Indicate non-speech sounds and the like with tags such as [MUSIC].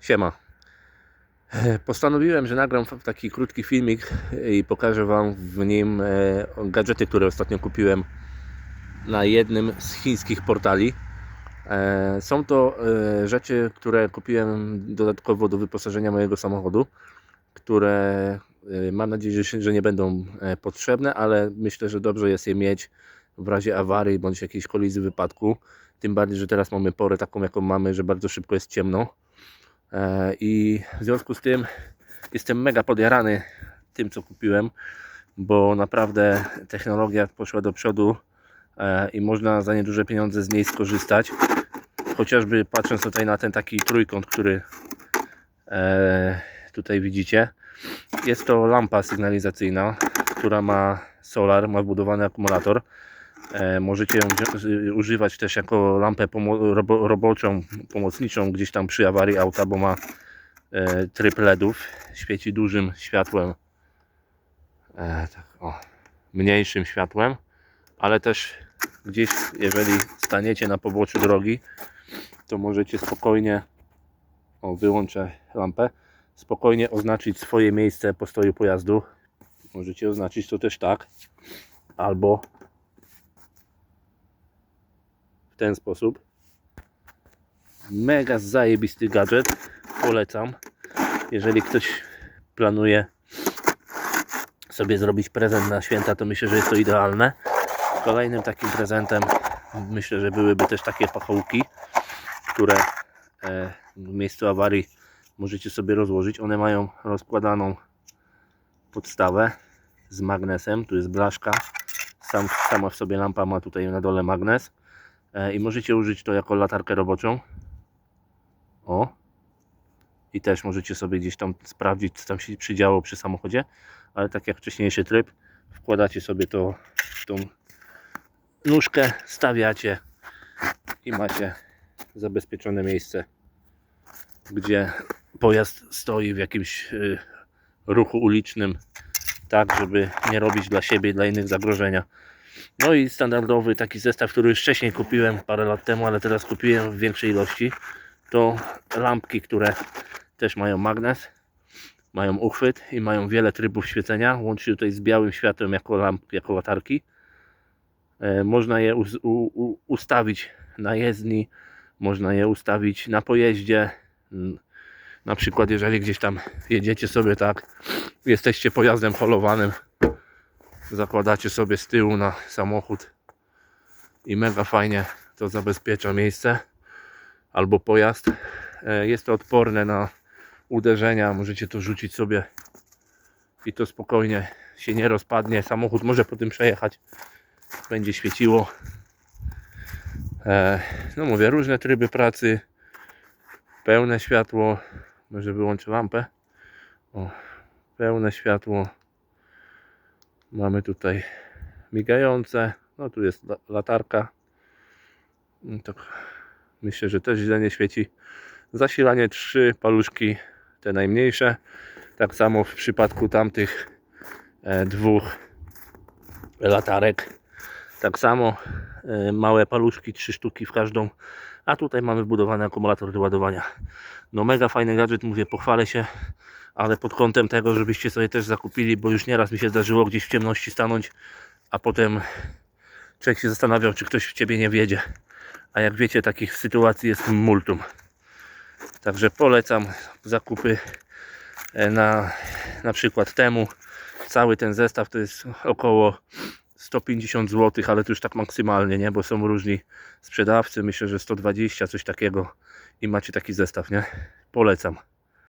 Siema. [LAUGHS] Postanowiłem, że nagram taki krótki filmik i pokażę Wam w nim e, gadżety, które ostatnio kupiłem na jednym z chińskich portali. E, Są to e, rzeczy, które kupiłem dodatkowo do wyposażenia mojego samochodu, które mam nadzieję, że, nie będą potrzebne, ale myślę, że dobrze jest je mieć w razie awarii bądź jakiejś kolizji wypadku. Tym bardziej, że teraz mamy porę taką, jaką mamy, że bardzo szybko jest ciemno. E, I w związku z tym jestem mega podjarany tym, co kupiłem, bo naprawdę technologia poszła do przodu e, i można za nieduże pieniądze z niej skorzystać. Chociażby patrząc tutaj na ten taki trójkąt, który e, tutaj widzicie. Jest to lampa sygnalizacyjna, która ma solar, ma wbudowany akumulator. E, możecie ją używać też jako lampę pomo- robo- roboczą, pomocniczą gdzieś tam przy awarii auta, bo ma e, tryb LEDów. Świeci dużym światłem, e, tak, o, mniejszym światłem, ale też gdzieś, jeżeli staniecie na poboczu drogi, to możecie spokojnie, o wyłączę lampę, spokojnie oznaczyć swoje miejsce postoju pojazdu. Możecie oznaczyć to też tak, albo w ten sposób. Mega zajebisty gadżet. Polecam. Jeżeli ktoś planuje sobie zrobić prezent na święta, to myślę, że jest to idealne. Kolejnym takim prezentem myślę, że byłyby też takie pachołki, które e, w miejscu awarii możecie sobie rozłożyć. One mają rozkładaną podstawę z magnesem. Tu jest blaszka. Sam, sama w sobie lampa ma tutaj na dole magnes. E, i możecie użyć to jako latarkę roboczą. O. I też możecie sobie gdzieś tam sprawdzić, co tam się przydziało przy samochodzie. Ale tak jak wcześniejszy tryb, wkładacie sobie to w tą nóżkę, stawiacie i macie zabezpieczone miejsce, gdzie pojazd stoi w jakimś y, ruchu ulicznym, tak żeby nie robić dla siebie i dla innych zagrożenia. No i standardowy taki zestaw, który już wcześniej kupiłem parę lat temu, ale teraz kupiłem w większej ilości. To lampki, które też mają magnes, mają uchwyt i mają wiele trybów świecenia. Łącznie tutaj z białym światłem jako lamp, jako latarki. E, Można je ustawić na jezdni, można je ustawić na pojeździe. Na przykład, jeżeli gdzieś tam jedziecie sobie tak, jesteście pojazdem holowanym, zakładacie sobie z tyłu na samochód i mega fajnie to zabezpiecza miejsce albo pojazd. E, Jest to odporne na uderzenia, możecie to rzucić sobie i to spokojnie się nie rozpadnie. Samochód może po tym przejechać, będzie świeciło. E, No mówię, różne tryby pracy, pełne światło, może wyłączę lampę. O, pełne światło. Mamy tutaj migające. No tu jest la- latarka. No To myślę, że też źle nie świeci. Zasilanie trzy paluszki, te najmniejsze. Tak samo w przypadku tamtych e, dwóch latarek. Tak samo e, małe paluszki, trzy sztuki w każdą. A tutaj mamy wbudowany akumulator do ładowania. No mega fajny gadżet, mówię, pochwalę się ale pod kątem tego, żebyście sobie też zakupili, bo już nieraz mi się zdarzyło gdzieś w ciemności stanąć, a potem człowiek się zastanawiał, czy ktoś w ciebie nie wiedzie. A jak wiecie, takich sytuacji jest multum. Także polecam zakupy e, na, na przykład temu. Cały ten zestaw to jest około 150 zł, ale to już tak maksymalnie, nie? Bo są różni sprzedawcy, myślę, że 120, coś takiego i macie taki zestaw, nie? Polecam.